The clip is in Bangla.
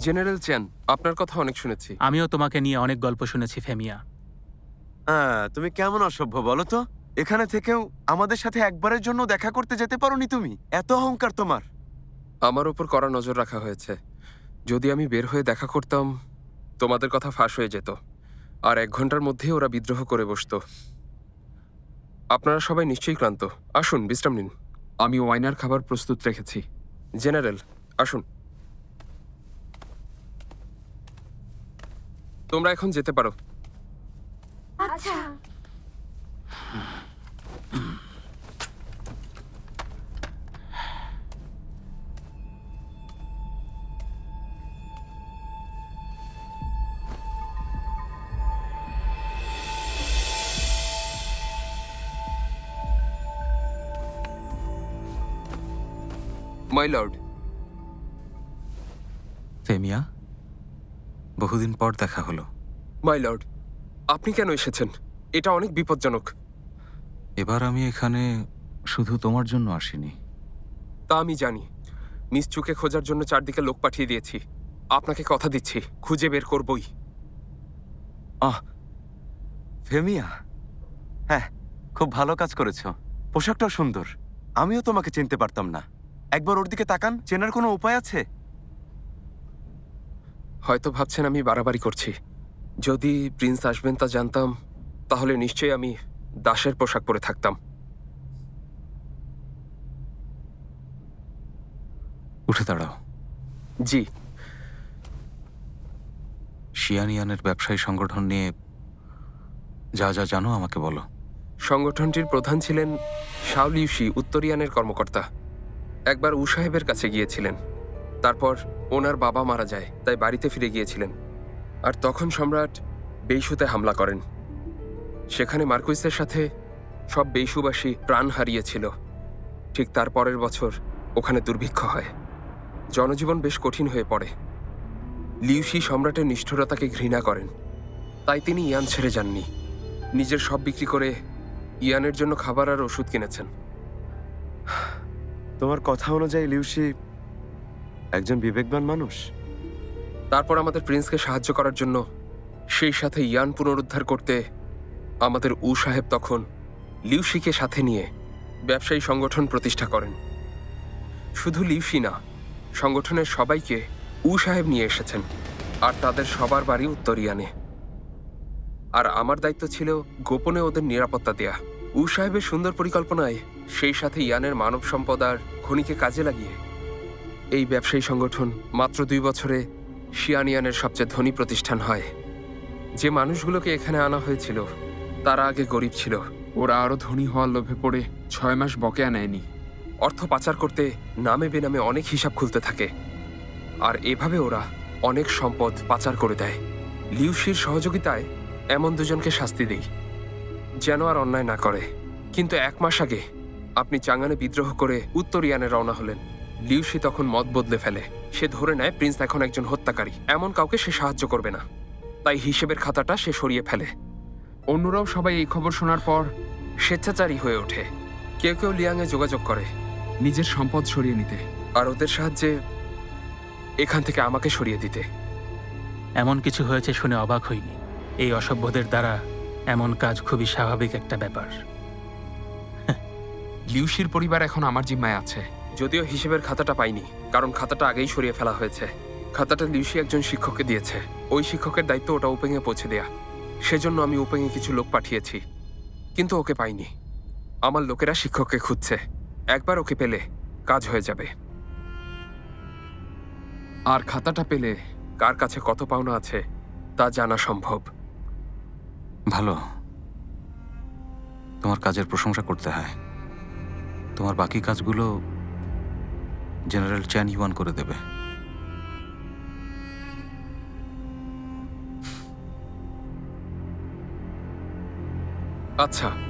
জেনারেল চ্যান আপনার কথা অনেক শুনেছি। আমিও তোমাকে নিয়ে অনেক গল্প শুনেছি ফেমিয়া। হ্যাঁ তুমি কেমন অসভ্য বলো তো? এখানে থেকেও আমাদের সাথে একবারের জন্য দেখা করতে যেতে পারোনি তুমি? এত অহংকার তোমার। আমার ওপর কড়া নজর রাখা হয়েছে। যদি আমি বের হয়ে দেখা করতাম তোমাদের কথা ফাঁস হয়ে যেত। আর এক ঘণ্টার মধ্যেই ওরা বিদ্রোহ করে বসতো। আপনারা সবাই নিশ্চয়ই ক্লান্ত। আসুন বিশ্রাম নিন। আমি ওয়াইনার খাবার প্রস্তুত রেখেছি। জেনারেল আসুন। তোমরা এখন যেতে পারো। আচ্ছা। মাই লর্ড ফেমিয়া? বহুদিন পর দেখা হলো। মাই লর্ড আপনি কেন এসেছেন? এটা অনেক বিপজ্জনক। এবার আমি এখানে শুধু তোমার জন্য আসিনি। তা আমি জানি। মিস চুকে খোঁজার জন্য চারদিকে লোক পাঠিয়ে দিয়েছি। আপনাকে কথা দিচ্ছি খুঁজে বের করবই। আহ ফেমিয়া। হ্যাঁ খুব ভালো কাজ করেছ। পোশাকটাও সুন্দর। আমিও তোমাকে চিনতে পারতাম না। একবার ওর দিকে তাকান চেনার কোনো উপায় আছে? হয়তো ভাবছেন আমি বাড়াবাড়ি করছি। যদি প্রিন্স আসবেন তা জানতাম তাহলে নিশ্চয়ই আমি দাসের পোশাক পরে থাকতাম। উঠে দাঁড়াও। জি। শিয়ানিয়ানের ব্যবসায়ী সংগঠন নিয়ে যা যা জানো আমাকে বলো। সংগঠনটির প্রধান ছিলেন শাওলিউশি উত্তরিয়ানের কর্মকর্তা। একবার উ সাহেবের কাছে গিয়েছিলেন। তারপর ওনার বাবা মারা যায়, তাই বাড়িতে ফিরে গিয়েছিলেন। আর তখন সম্রাট বেইসুতে হামলা করেন। সেখানে মার্কুইসের সাথে সব বেইসুবাসী প্রাণ হারিয়েছিল। ঠিক তার পরের বছর ওখানে দুর্ভিক্ষ হয়। জনজীবন বেশ কঠিন হয়ে পড়ে। লিউসি সম্রাটের নিষ্ঠুরতাকে ঘৃণা করেন। তাই তিনি ইয়ান ছেড়ে যাননি। নিজের সব বিক্রি করে ইয়ানের জন্য খাবার আর ওষুধ কিনেছেন। তোমার কথা অনুযায়ী লিউসি একজন বিবেকবান মানুষ। তারপর আমাদের প্রিন্সকে সাহায্য করার জন্য সেই সাথে ইয়ান পুনরুদ্ধার করতে আমাদের উ সাহেব তখন লিউসিকে সাথে নিয়ে ব্যবসায়ী সংগঠন প্রতিষ্ঠা করেন। শুধু লিউসি না, সংগঠনের সবাইকে উ সাহেব নিয়ে এসেছেন আর তাদের সবার বাড়ি উত্তর ইয়ানে। আর আমার দায়িত্ব ছিল গোপনে ওদের নিরাপত্তা দেয়া। উ সাহেবের সুন্দর পরিকল্পনায় সেই সাথে ইয়ানের মানব সম্পদ আর খনিকে কাজে লাগিয়ে এই ব্যবসায়ী সংগঠন মাত্র দুই বছরে শিয়ানিয়ানের সবচেয়ে ধনী প্রতিষ্ঠান হয়। যে মানুষগুলোকে এখানে আনা হয়েছিল তারা আগে গরিব ছিল। ওরা আরও ধনী হওয়ার লোভে পড়ে ছয় মাস বকেয়া নেয়নি। অর্থ পাচার করতে নামে বেনামে অনেক হিসাব খুলতে থাকে। আর এভাবে ওরা অনেক সম্পদ পাচার করে দেয়। লিউসির সহযোগিতায় এমন দুজনকে শাস্তি দেই যেন আর অন্যায় না করে। কিন্তু এক মাস আগে আপনি চাঙ্গানে বিদ্রোহ করে উত্তর ইয়ানে রওনা হলেন। লিউসি তখন মত বদলে ফেলে। সে ধরে নেয় প্রিন্স এখন একজন হত্যাকারী। এমন কাউকে সে সাহায্য করবে না। তাই হিসেবের খাতাটা সে সরিয়ে ফেলে। অন্যরাও সবাই এই খবর শোনার পর স্বেচ্ছাচারী হয়ে ওঠে। কেউ কেউ লিয়াংয়ে যোগাযোগ করে নিজের সম্পদ সরিয়ে নিতে আর ওদের সাহায্যে এখান থেকে আমাকে সরিয়ে দিতে। এমন কিছু হয়েছে শুনে অবাক হইনি। এই অসভ্যদের দ্বারা এমন কাজ খুবই স্বাভাবিক একটা ব্যাপার। লিউসির পরিবার এখন আমার জিম্মায় আছে। যদিও হিসেবের খাতাটা পাইনি, কারণ খাতাটা আগেই সরিয়ে ফেলা হয়েছে। খাতাটা লিউসি একজন শিক্ষককে দিয়েছে। ওই শিক্ষকের দায়িত্ব ওটা উপেঙে পৌঁছে দেয়া। সেজন্য আমি উপেঙে কিছু লোক পাঠিয়েছি। কিন্তু ওকে পাইনি। আমার লোকেরা শিক্ষককে খুঁজছে। একবার ওকে পেলে কাজ হয়ে যাবে। আর খাতাটা পেলে কার কাছে কত পাওনা আছে, তা জানা সম্ভব। ভালো। তোমার কাজের প্রশংসা করতে হয়। তোমার বাকি কাজগুলো জেনারেল চ্যান ইউয়ান করে দেবে। আচ্ছা।